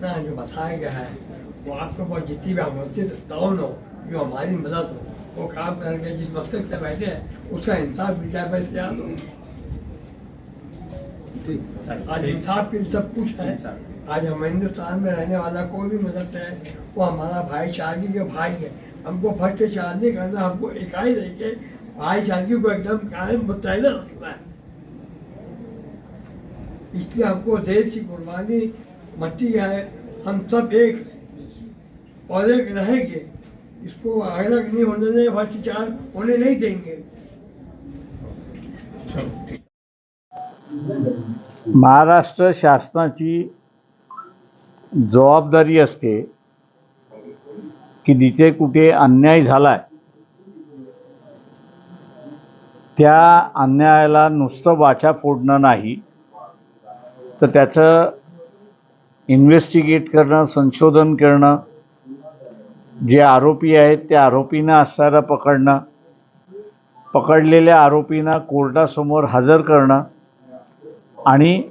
घटना जो बताया गया है वो आपके ऊपर जितनी भी अमृत ताउन हो जो हमारी मदद हो वो काम करके जिस मकसद से बैठे हैं उसका इंसाफ मिल जाए बस याद हो आज इंसाफ के लिए सब कुछ है आज हम हिंदुस्तान में रहने वाला कोई भी मदद है वो हमारा भाईचारे के भाई है हमको फ़र्क चार नहीं करना हमको इकाई रह के भाईचारे को एकदम कायम मुतैदा रखना है इसलिए हमको देश की कुर्बानी मची है हम सब एक और एक रहेंगे। इसको अलग नहीं होने देंगे भ्रष्टाचार होने नहीं देंगे। महाराष्ट्र शासनाची जबाबदारी असते की जिथे कुठे अन्याय झालाय त्या अन्यायाला नुसतं वाचा फोडणं नाही तर त्याचं इन्व्हेस्टिगेट करणं संशोधन करणं जे आरोपी आहेत त्या आरोपींना असणारा पकडणं पकडलेल्या आरोपींना कोर्टासमोर हजर करणं आणि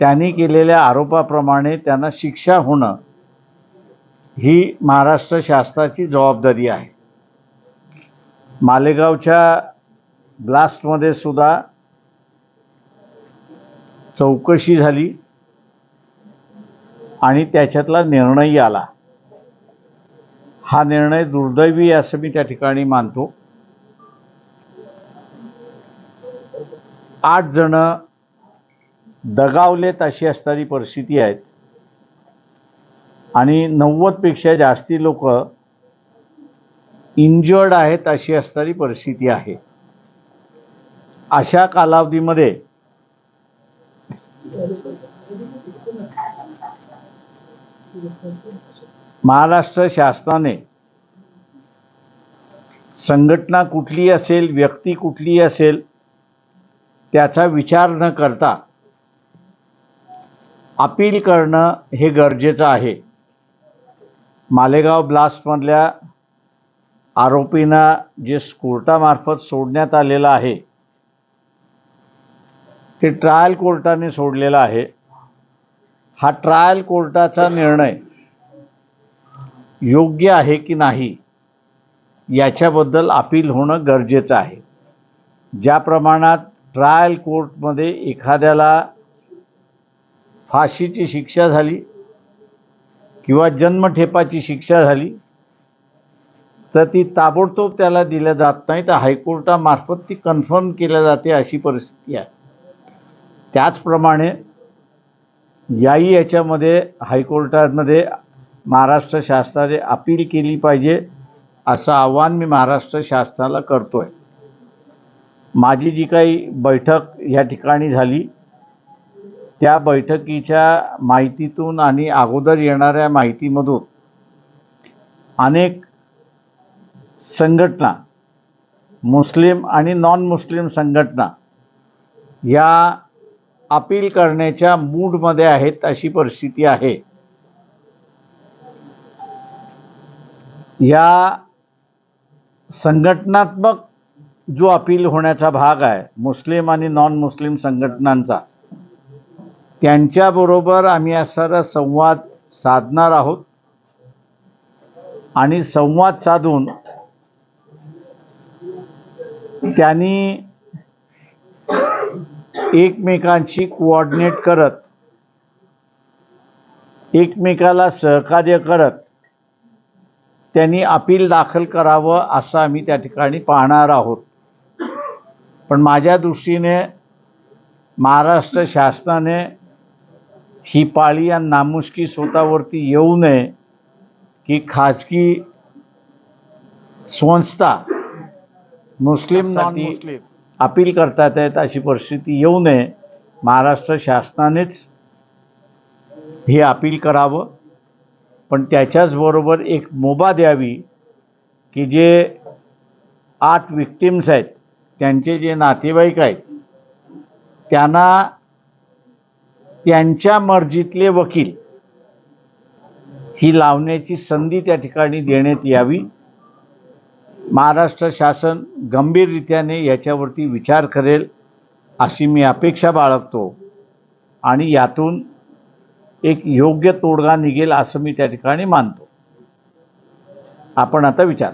त्यांनी केलेल्या आरोपाप्रमाणे त्यांना शिक्षा होणं ही महाराष्ट्र शासनाची जबाबदारी आहे. मालेगावच्या ब्लास्टमध्ये सुद्धा चौकशी झाली. आणि त्याच्यातला निर्णयही आला. हा निर्णय दुर्दैवी असं मी त्या ठिकाणी मानतो. आठ जण दगावलेत अशी असणारी परिस्थिती आहेत. आणि नव्वदपेक्षा जास्ती लोक इंजर्ड आहेत अशी असणारी परिस्थिती आहे. अशा कालावधीमध्ये महाराष्ट्र शासनाने संघटना कुठली असेल व्यक्ती कुठली असेल त्याचा विचार न करता अपील करणं हे गरजेचं आहे. मालेगाव ब्लास्टमधल्या आरोपींना जे कोर्टामार्फत सोडण्यात आलेलं आहे ते ट्रायल कोर्टाने सोडलेलं आहे. हा ट्रायल कोर्टाचा निर्णय योग्य आहे की नाही याच्याबद्दल अपील होणं गरजेचं आहे. ज्या प्रमाणात ट्रायल कोर्टमध्ये एखाद्याला फाशीची शिक्षा झाली किंवा जन्मठेपाची शिक्षा झाली तर ती ताबडतोब त्याला दिल्या जात नाही तर हायकोर्टामार्फत ती कन्फर्म केल्या जाते अशी परिस्थिती आहे. त्याचप्रमाणे याही याच्यामध्ये हायकोर्टामध्ये महाराष्ट्र शासनाने अपील केली पाहिजे असं आव्हान मी महाराष्ट्र शासनाला करतो आहे माझी जी काही बैठक या ठिकाणी झाली त्या बैठकीच्या माहितीतून आणि अगोदर येणाऱ्या माहितीमधून अनेक संघटना मुस्लिम आणि नॉन मुस्लिम संघटना या अपील करण्याच्या मूडमध्ये आहेत अशी परिस्थिती आहे. या संघटनात्मक जो अपील होण्याचा भाग आहे मुस्लिम आणि नॉन मुस्लिम संघटनांचा त्यांच्याबरोबर आम्ही असा संवाद साधणार आहोत. आणि संवाद साधून त्यांनी एकमेकांशी कोऑर्डिनेट करत एकमेकाला सहकार्य करत त्यांनी अपील दाखल करावं असं आम्ही त्या ठिकाणी पाहणार आहोत. पण माझ्या दृष्टीने महाराष्ट्र शासनाने ही पाळी आणि नामुष्की स्वतःवरती येऊ नये की खाजगी संस्था मुस्लिम नॉन मुस्लिम. अपील करतात आहेत अशी परिस्थिती येऊ नये. महाराष्ट्र शासनानेच हे अपील करावं. पण त्याच्याचबरोबर एक मुभा द्यावी की जे आठ विक्टिम्स आहेत त्यांचे जे नातेवाईक आहेत त्यांना त्यांच्या मर्जीतले वकील ही लावण्याची संधी त्या ठिकाणी देण्यात यावी. महाराष्ट्र शासन गंभीररित्याने याच्यावरती विचार करेल अशी मी अपेक्षा बाळगतो. आणि यातून एक योग्य तोडगा निघेल असं मी त्या ठिकाणी मानतो. आपण आता विचार.